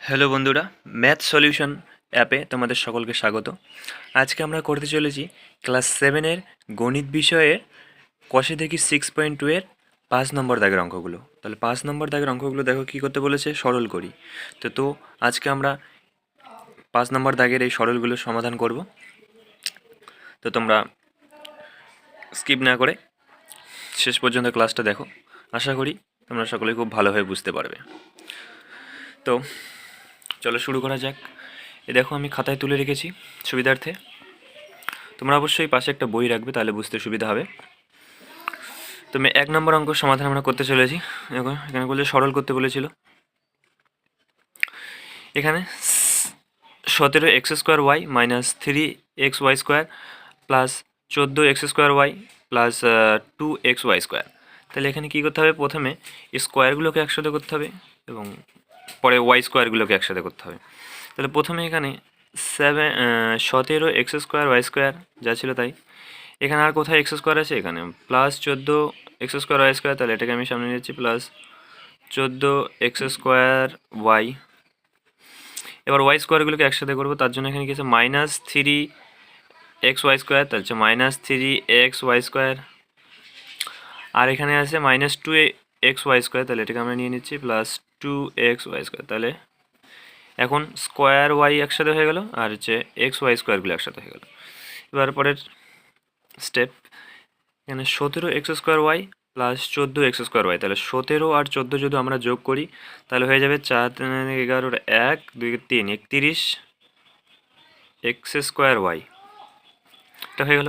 Hello বন্ধুরা, math solution অ্যাপে তোমাদের সকলকে স্বাগত। আজকে আমরা করতে চলেছি ক্লাস সেভেনের গণিত বিষয়ে কষে দেখি সিক্স পয়েন্ট টু এর পাঁচ নম্বর দাগের অঙ্কগুলো। তাহলে পাঁচ নম্বর দাগের অঙ্কগুলো দেখো কী করতে বলেছে? সরল করি। তো তো আজকে আমরা পাঁচ নম্বর দাগের এই সরলগুলো সমাধান করব। তো তোমরা স্কিপ না করে শেষ পর্যন্ত ক্লাসটা দেখো। আশা করি তোমরা সকলে খুব ভালোভাবে বুঝতে পারবে। তো চলো শুরু করা যাক। এ দেখো আমি খাতায় তুলে রেখেছি, সুবিধার্থে। তোমরা অবশ্যই পাশে একটা বই রাখবে, তাহলে বুঝতে সুবিধা হবে। তো এক নম্বর অঙ্ক সমাধান আমরা করতে চলেছি। দেখো এখানে বলে সরল করতে বলেছিল। এখানে সতেরো x square y minus three x y square plus চোদ্দ x square y plus two x y square. তাহলে এখানে কী করতে হবে? প্রথমে স্কোয়ারগুলোকে একসাথে করতে হবে এবং পরে ওয়াই স্কোয়ারগুলোকে একসাথে করতে হবে। তাহলে প্রথমে এখানে সেভেন সতেরো এক্স স্কোয়ার ওয়াই স্কোয়ার যা ছিল তাই। এখানে আর কোথায় এক্স স্কোয়ার আছে? এখানে প্লাস চোদ্দ এক্স স্কোয়ার ওয়াই স্কোয়ার তাহলে এটাকে আমি সামনে নিচ্ছি প্লাস চোদ্দ এক্স স্কোয়ার ওয়াই এবার ওয়াই স্কোয়ারগুলোকে একসাথে করব, তার জন্য এখানে কি আছে? Minus three x y square তাহলে হচ্ছে minus three x y square আর এখানে আছে minus two x y square তাহলে এটাকে আমরা নিয়ে নিচ্ছি plus two x y square তাহলে এখন স্কোয়ার ওয়াই একসাথে হয়ে গেল আর হচ্ছে এক্স ওয়াই স্কোয়ারগুলো একসাথে হয়ে গেল। এবার পরের স্টেপ এখানে সতেরো এক্স স্কোয়ার ওয়াই প্লাস চোদ্দ এক্স স্কোয়ার ওয়াই তাহলে সতেরো আর চোদ্দ যদি আমরা যোগ করি, তাহলে হয়ে যাবে চার এগারোর এক, দুই তিন, একত্রিশ এক্স স্কোয়ার ওয়াই এটা হয়ে গেল।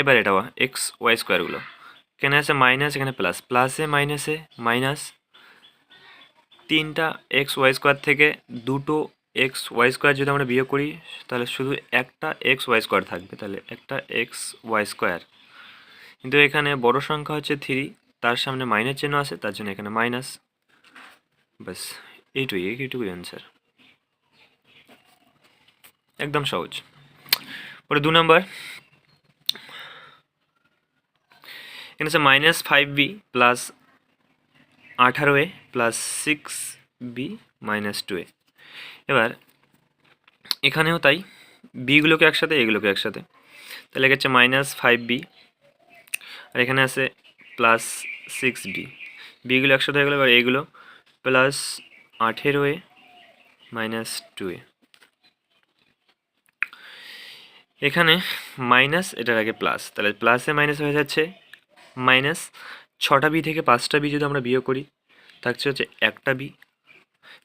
এবার এটা এক্স ওয়াই স্কোয়ারগুলো এখানে আছে মাইনাস এখানে প্লাস প্লাসে মাইনাসে মাইনাস তিনটা এক্স ওয়াই স্কোয়ার থেকে দুটো এক্স ওয়াই স্কোয়ার যদি আমরা বিয়োগ করি, তাহলে শুধু একটা এক্স ওয়াই স্কোয়ার থাকবে, তাহলে একটা এক্স ওয়াই স্কোয়ার। কিন্তু এখানে বড় সংখ্যা হচ্ছে থ্রি, তার সামনে মাইনাস চিহ্ন আছে, তার জন্য এখানে মাইনাস। ব্যাস, এইটুকুই এইটুকুই অ্যান্সার একদম সহজ। পরে দু নম্বর। এখানে আছে মাইনাস ফাইভ বি প্লাস আঠারো a. Plus six b minus two a এবার, এখানেও তাই বিগুলোকে একসাথে এগুলোকে একসাথে। তাহলে হচ্ছে মাইনাস ফাইভ বি আর এখানে আছে প্লাস সিক্স বি বিগুলো একসাথে হয়ে গেলো, এবার এগুলো প্লাস আঠেরো এ মাইনাস টু এ এখানে মাইনাস এটার আগে প্লাস তাহলে প্লাসে মাইনাস হয়ে যাচ্ছে মাইনাস ছটা বি থেকে পাঁচটা বি যদি আমরা বিয়োগ করি থাকছে হচ্ছে একটা বি।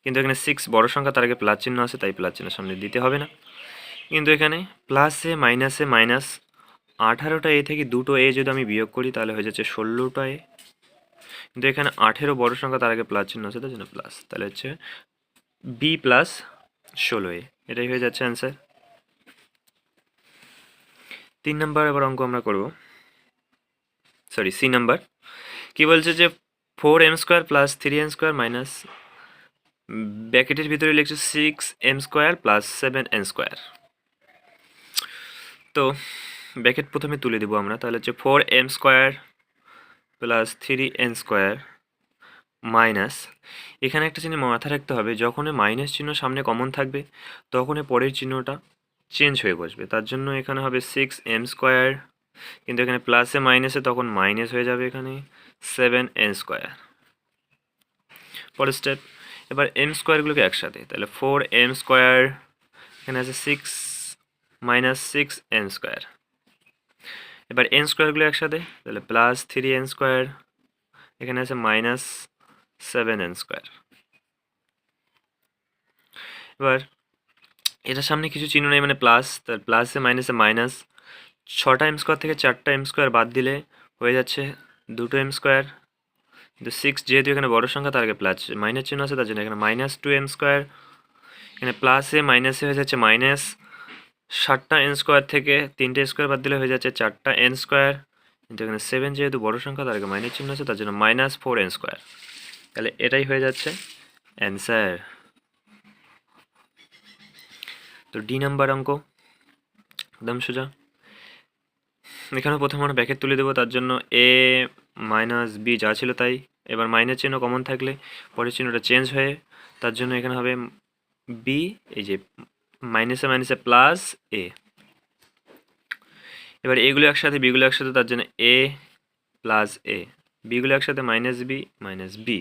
কিন্তু এখানে সিক্স বড় সংখ্যা, তার আগে প্লাস চিহ্ন আছে, তাই প্লাস চিহ্ন সামনে দিতে হবে না। কিন্তু এখানে প্লাসে মাইনাসে মাইনাস আঠারোটা এ থেকে দুটো এ যদি আমি বিয়োগ করি, তাহলে হয়ে যাচ্ছে ষোলোটা এ। কিন্তু এখানে আঠেরো বড় সংখ্যা, তার আগে প্লাস চিহ্ন আছে, তার জন্য প্লাস তাহলে হচ্ছে বি প্লাস ষোলো এ। এটাই হয়ে যাচ্ছে অ্যান্সার তিন নম্বর এবার অঙ্ক আমরা করব। সরি সি নাম্বার কি বলছে যে four m square plus three m square minus ব্যাকেটের ভিতরে লিখছে six m square plus seven n square তো ব্যাকেট প্রথমে তুলে দেবো আমরা, তাহলে হচ্ছে four m square plus three n square minus এখানে একটা জিনিস মাথা রাখতে হবে, যখন মাইনাস চিহ্ন সামনে কমন থাকবে, তখন পরের চিহ্নটা চেঞ্জ হয়ে বসবে, তার জন্য এখানে হবে সিক্স এম স্কোয়ার কিন্তু এখানে প্লাসে মাইনাসে তখন মাইনাস হয়ে যাবে এখানে। Seven n square. পরের স্টেপ এবার এম স্কোয়ারগুলোকে একসাথে, তাহলে ফোর এম স্কোয়ার, এখানে আছে six minus six n square. এবার এন স্কোয়ারগুলো একসাথে, তাহলে প্লাস থ্রি এন স্কোয়ার, এখানে আছে মাইনাস সেভেন এন স্কোয়ার। এবার, এটার সামনে কিছু চিহ্ন নেই মানে প্লাস তার প্লাসে মাইনাসে মাইনাস ছটা এম স্কোয়ার থেকে চারটা এম স্কোয়ার বাদ দিলে হয়ে যাচ্ছে দুটো এম স্কোয়ার কিন্তু সিক্স যেহেতু এখানে বড় সংখ্যা, তার আগে প্লাস মাইনাস চিহ্ন আছে, তার জন্য এখানে মাইনাস টু এম স্কোয়ার এখানে প্লাসে মাইনাসে হয়ে যাচ্ছে মাইনাস ষাটটা এন স্কোয়ার থেকে তিনটে স্কোয়ার বাদ দিলে হয়ে যাচ্ছে চারটা এন স্কোয়ার কিন্তু এখানে সেভেন যেহেতু বড় সংখ্যা, তার আগে মাইনাস চিহ্ন আছে, তার জন্য মাইনাস ফোর এন স্কোয়ার তাহলে এটাই হয়ে যাচ্ছে অ্যান্সার তো ডি নাম্বার অঙ্ক, একদম সোজা। এখানে প্রথমে আমরা ব্যাকেট তুলে দেবো, তার জন্য এ মাইনাস বি যা ছিল তাই। এবার মাইনাস চিহ্ন কমন থাকলে, পরের চিহ্নটা চেঞ্জ হয়ে, তার জন্য এখানে হবে বি এই যে মাইনাসে মাইনাসে প্লাস এ এবার এগুলো একসাথে বিগুলো একসাথে, তার জন্য এ প্লাস এ বিগুলো একসাথে মাইনাস বি মাইনাস বি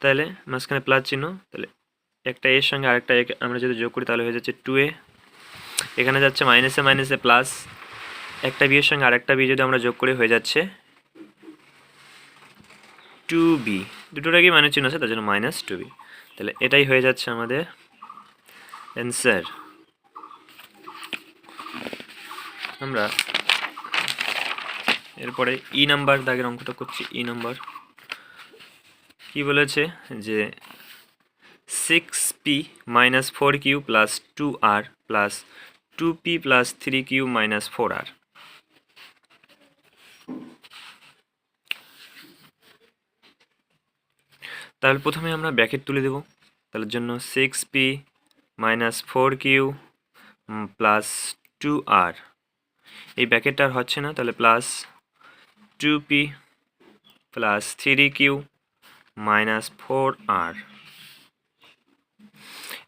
তাহলে মাঝখানে প্লাস চিহ্ন, তাহলে একটা এর সঙ্গে আরেকটা আমরা যদি যোগ করি, তাহলে হয়ে যাচ্ছে টু এ এখানে যাচ্ছে মাইনাসে মাইনাসে প্লাস একটা বি এর সঙ্গে আরেকটা বি যদি আমরা যোগ করি, হয়ে যাচ্ছে টু বি দুটোর আগে মাইনাস চিহ্ন আছে? তার জন্য মাইনাস টু বি তাহলে এটাই হয়ে যাচ্ছে আমাদের অ্যান্সার আমরা এরপরে ই নাম্বার দাগের অঙ্কটা করছি ই নাম্বার কি বলেছে? যে six p minus four q plus two r plus two p plus three q minus four r তাহলে প্রথমে আমরা ব্যাকেট তুলে দেব। তাহলে জন্য six p minus four q plus two r এই ব্যাকেটটা আর হচ্ছে না, তাহলে plus two p plus three q minus four r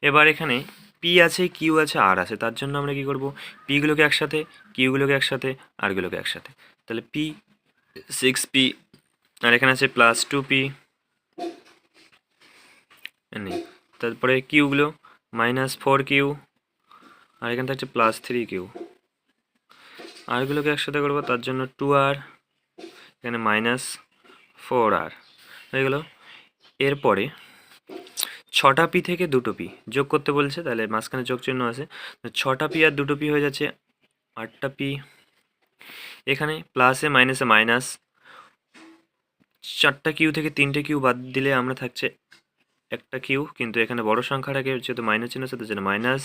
এবার এখানে পি আছে কিউ আছে আর আছে, তার জন্য আমরা কি করব? পিগুলোকে একসাথে কিউগুলোকে একসাথে আরগুলোকে একসাথে। তাহলে পি সিক্স পি আর এখানে আছে প্লাস টু পি নেই তারপরে কিউগুলো মাইনাস ফোর কিউ আর এখানে থাকছে প্লাস থ্রি কিউ আরগুলোকে একসাথে করব, তার জন্য টু আর এখানে মাইনাস ফোর আর হয়ে গেল। এরপরে, ছটা পি থেকে দুটো পি যোগ করতে বলছে, তাহলে মাঝখানে যোগ চিহ্ন আছে। ছটা পি আর দুটো পি হয়ে যাচ্ছে, আটটা পি এখানে প্লাসে মাইনাসে মাইনাস চারটা কিউ থেকে তিনটে কিউ বাদ দিলে আমরা থাকছে একটা কিউ, কিন্তু এখানে বড় সংখ্যাটাকে যেহেতু মাইনাস চিহ্ন তার জন্য মাইনাস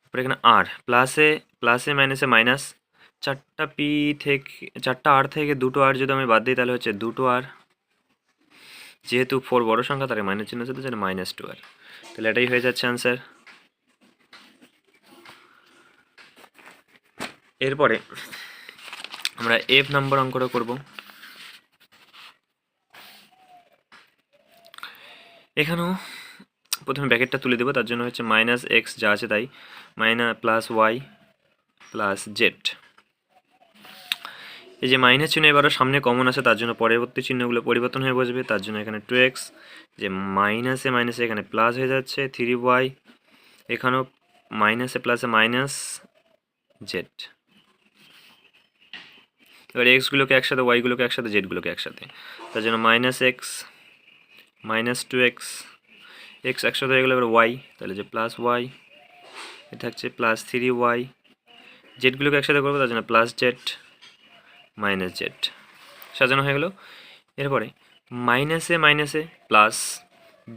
তারপরে এখানে আর প্লাসে প্লাসে মাইনাসে মাইনাস চারটা পি থেকে, চারটা আর থেকে দুটো আর যদি আমি বাদ দিই, তাহলে হচ্ছে দুটো আর যেহেতু ফোর বড় সংখ্যা, তার মাইনাস চিহ্ন তার জন্য মাইনাস টু আর তাহলে এটাই হয়ে যাচ্ছে আনসার এরপরে আমরা এফ নাম্বার অঙ্কটা করব। এখানেও প্রথমে ব্যাকেটটা তুলে দেবো, তার জন্য হচ্ছে মাইনাস এক্স যা আছে তাই minus plus y plus z এই যে মাইনাস চিহ্ন এবারও সামনে কমন আছে, তার জন্য পরবর্তী চিহ্নগুলো পরিবর্তন হয়ে বসবে, তার জন্য এখানে টু এক্স যে মাইনাসে মাইনাসে এখানে প্লাস হয়ে যাচ্ছে থ্রি ওয়াই এখানেও মাইনাসে প্লাসে মাইনাস জেড এবার এক্সগুলোকে একসাথে ওয়াইগুলোকে একসাথে জেডগুলোকে একসাথে, তার জন্য minus x minus two x x একসাথে হয়ে গেলো এবার ওয়াই তাহলে যে প্লাস ওয়াই এ থাকছে প্লাস থ্রি ওয়াই জেডগুলোকে একসাথে করব তার জন্য প্লাস জেড মাইনাস জেড সাজানো হয়ে গেল। এরপরে মাইনাসে মাইনাসে প্লাস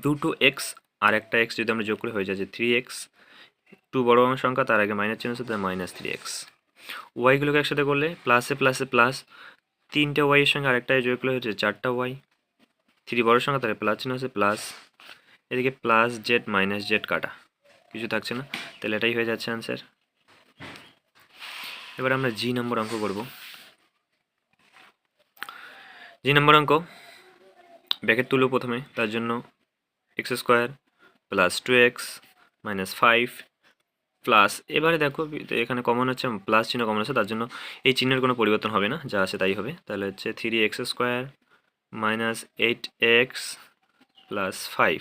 দুটো এক্স আর একটা এক্স যদি আমরা যোগ করে হয়ে যাচ্ছে থ্রি এক্স টু বড় সংখ্যা, তার আগে মাইনাস চিহ্ন তার মাইনাস থ্রি এক্স ওয়াইগুলোকে একসাথে করলে প্লাসে প্লাসে প্লাস তিনটে ওয়াইয়ের সঙ্গে আরেকটা যোগ করলে হচ্ছে চারটা ওয়াই থ্রি বড় সংখ্যা তার প্লাস চিহ্ন আছে প্লাস এদিকে প্লাস জেড মাইনাস জেড কাটা। কিছু থাকছে না? তাহলে এটাই হয়ে যাচ্ছে আনসার এবার আমরা জি নম্বর অঙ্ক করব। জি নম্বর অঙ্ক, ব্যাকেট তুলো প্রথমে, তার জন্য x square plus two x minus five plus এবারে দেখো, এখানে কমন হচ্ছে প্লাস চিহ্ন কমন আছে, তার জন্য এই চিহ্নের কোনো পরিবর্তন হবে না, যা আছে তাই হবে। তাহলে হচ্ছে three x square minus eight x plus five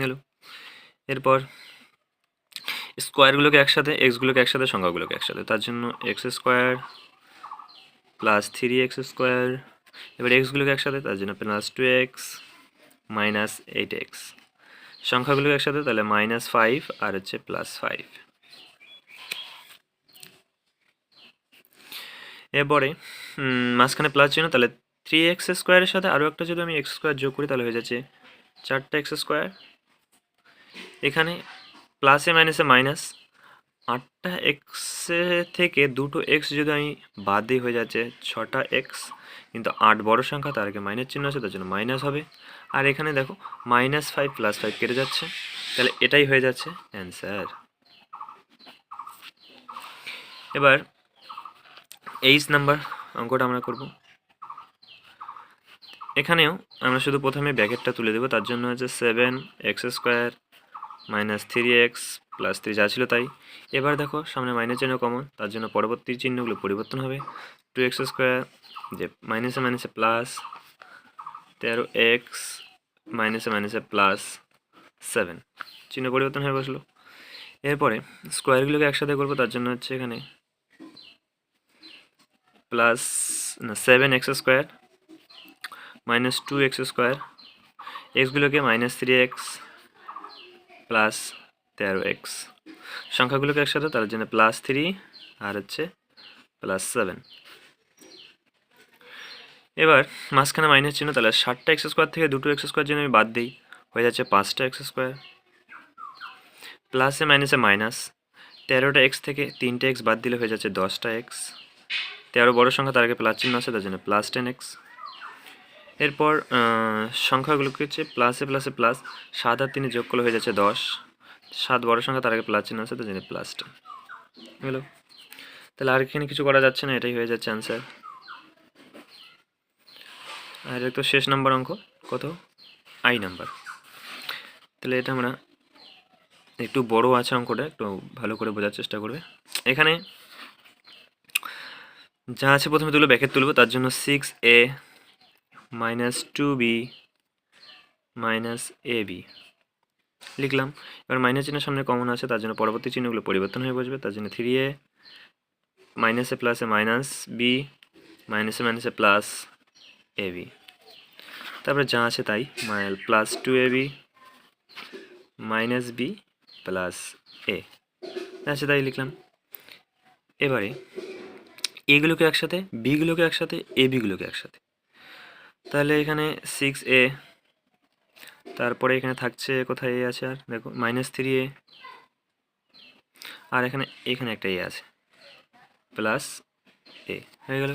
গেল। এরপর স্কোয়ারগুলোকে একসাথে এক্সগুলোকে একসাথে সংখ্যাগুলোকে একসাথে। তার জন্য x square plus three x square এবার এক্সগুলোকে একসাথে, তার জন্য plus two x minus eight x সংখ্যাগুলোকে একসাথে, তাহলে মাইনাস ফাইভ আর হচ্ছে প্লাস ফাইভ এরপরে মাঝখানে প্লাস চিহ্ন, তাহলে থ্রি এক্স স্কোয়ারের সাথে আরও একটা যদি আমি এক্স স্কোয়ার যোগ করি, তাহলে হয়ে যাচ্ছে চারটা এক্স স্কোয়ার এখানে প্লাসে মাইনাসে মাইনাস আটটা এক্সে থেকে দুটো এক্স যদি আমি বাদ দিই, হয়ে যাচ্ছে ছটা এক্স কিন্তু আট বড় সংখ্যা, তার আগে মাইনাস চিহ্ন আছে, তার জন্য মাইনাস হবে। আর এখানে দেখো মাইনাস ফাইভ প্লাস ফাইভ কেটে যাচ্ছে। তাহলে এটাই হয়ে যাচ্ছে অ্যান্সার এবার এইচ নাম্বার অঙ্কটা আমরা করব। এখানেও আমরা শুধু প্রথমে ব্যাকেটটা তুলে দেবো, তার জন্য হচ্ছে seven x square minus three x plus three যা ছিল তাই। এবার দেখো সামনে মাইনাস চিহ্ন কমন তার জন্য পরবর্তী চিহ্নগুলো পরিবর্তন হবে। টু এক্স স্কোয়ার যে মাইনাসে মাইনাসে প্লাস তেরো এক্স মাইনাসে মাইনাসে প্লাস সেভেন চিহ্ন পরিবর্তন হয়ে বসল। এরপরে স্কোয়ারগুলোকে একসাথে করব, তার জন্য হচ্ছে এখানে প্লাস না seven x square minus two x square এক্সগুলোকে minus three x plus তেরো এক্স সংখ্যাগুলোকে একসাথে, তার জন্য প্লাস থ্রি আর হচ্ছে প্লাস সেভেন এবার মাঝখানে মাইনাস চিহ্ন, তাহলে ষাটটা এক্স স্কোয়ার থেকে দুটো এক্স স্কোয়ার জন্য আমি বাদ দিই, হয়ে যাচ্ছে পাঁচটা এক্স স্কোয়ার প্লাসে মাইনাসে মাইনাস তেরোটা এক্স থেকে তিনটে এক্স বাদ দিলে হয়ে যাচ্ছে দশটা এক্স তেরো বড় সংখ্যা, তার আগে প্লাস চিহ্ন আছে, তার জন্য প্লাস টেন এক্স এরপর সংখ্যাগুলোকে হচ্ছে প্লাসে প্লাসে প্লাস সাত আর তিনে যোগ করলে হয়ে যাচ্ছে দশ। সাত বড় সংখ্যা, তার আগে প্লাস চিহ্ন আছে তার জন্য প্লাসটা হলো তাহলে আর এখানে কিছু করা যাচ্ছে না, এটাই হয়ে যাচ্ছে অ্যান্সার আর তো শেষ নাম্বার অঙ্ক। কত? আই নাম্বার তাহলে এটা আমরা একটু বড় আছে অঙ্কটা, একটু ভালো করে বোঝার চেষ্টা করবে। এখানে যা আছে প্রথমে তুলো ব্যাকেট তুলবো, তার জন্য six a minus two b minus a b লিখলাম। এবার মাইনাস চিহ্নের সামনে কমন আছে, তার জন্য পরবর্তী চিহ্নগুলো পরিবর্তন হয়ে বসবে, তার জন্য থ্রি এ মাইনাসে প্লাসে মাইনাস বি মাইনাসে মাইনাসে প্লাস এ বি তারপরে যা আছে তাই plus two a b minus b plus a আছে তাই লিখলাম। এবারে এগুলোকে একসাথে বিগুলোকে একসাথে এ বিগুলোকে একসাথে। তাহলে এখানে সিক্স এ তারপরে এখানে থাকছে কোথায় এ আছে আর? দেখো মাইনাস থ্রি এ আর এখানে এখানে একটা এ আছে প্লাস এ হয়ে গেল।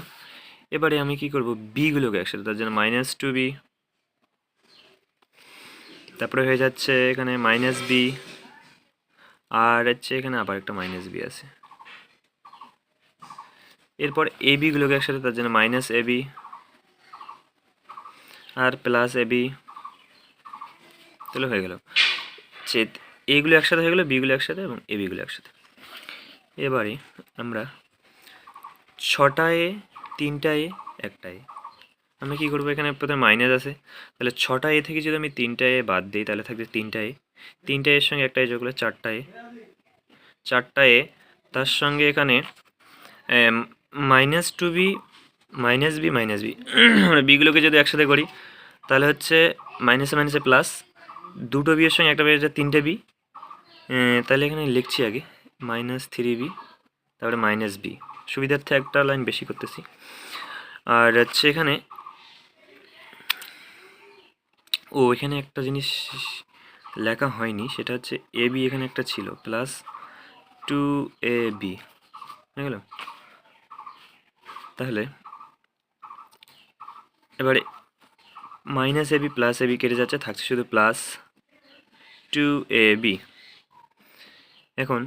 এবারে আমি কি করব? বিগুলোকে একসাথে, তার জন্য মাইনাস টু বি তারপরে হয়ে যাচ্ছে এখানে মাইনাস বি আর হচ্ছে এখানে আবার একটা মাইনাস বি আছে। এরপর এ বিগুলোকে একসাথে, তার জন্য মাইনাস এ বি আর প্লাস এ বি তাহলে হয়ে গেল। যে এগুলো একসাথে হয়ে গেলো বিগুলো একসাথে এবং এ বিগুলো একসাথে। এবারে আমরা ছটা এ তিনটা এ একটা এ আমরা কী করব এখানে? প্রথমে মাইনাস আছে। তাহলে ছটা এ থেকে যদি আমি তিনটায় বাদ দিই, তাহলে থাকবে তিনটায় তিনটা এর সঙ্গে একটা এ যোগ করলে চারটা এ চারটা এ তার সঙ্গে এখানে minus two b minus b minus b. আমরা বিগুলোকে যদি একসাথে করি, তাহলে হচ্ছে মাইনাসে মাইনাসে প্লাস দুটো বি এর সঙ্গে একটা বেড়ে যায় তিনটে বি। তাহলে এখানে লিখছি আগে, মাইনাস থ্রি বি, তারপরে মাইনাস বি। সুবিধার্থে একটা লাইন বেশি করতেছি। আর হচ্ছে এখানে, ও, এখানে একটা জিনিস লেখা হয়নি, সেটা হচ্ছে এ বি এখানে একটা ছিল, প্লাস টু এ বি। হয়ে গেল? তাহলে এবারে minus a b plus a b কেটে যাচ্ছে, থাকছে শুধু প্লাস টু এ বি এখন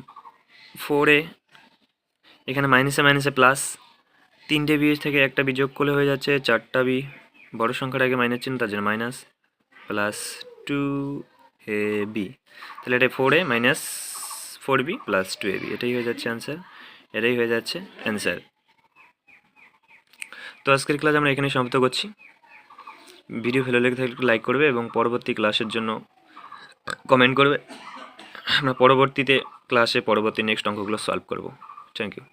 ফোর এ এখানে মাইনাসে মাইনাসে প্লাস তিনটে বি থেকে একটা বি যোগ করলে হয়ে যাচ্ছে চারটা বি বড় সংখ্যার আগে মাইনাস চিহ্ন, তার জন্য minus plus two a b তাহলে এটা four a minus four b plus two a b এটাই হয়ে যাচ্ছে অ্যান্সার এটাই হয়ে যাচ্ছে অ্যান্সার তো আজকের ক্লাস আমরা এখানে সমাপ্ত করছি। ভিডিও ভালো লেগে থাকলে লাইক করবে এবং পরবর্তী ক্লাসের জন্য কমেন্ট করবে। আমরা পরবর্তীতে ক্লাসে পরবর্তী নেক্সট অঙ্কগুলো সলভ করব। Thank you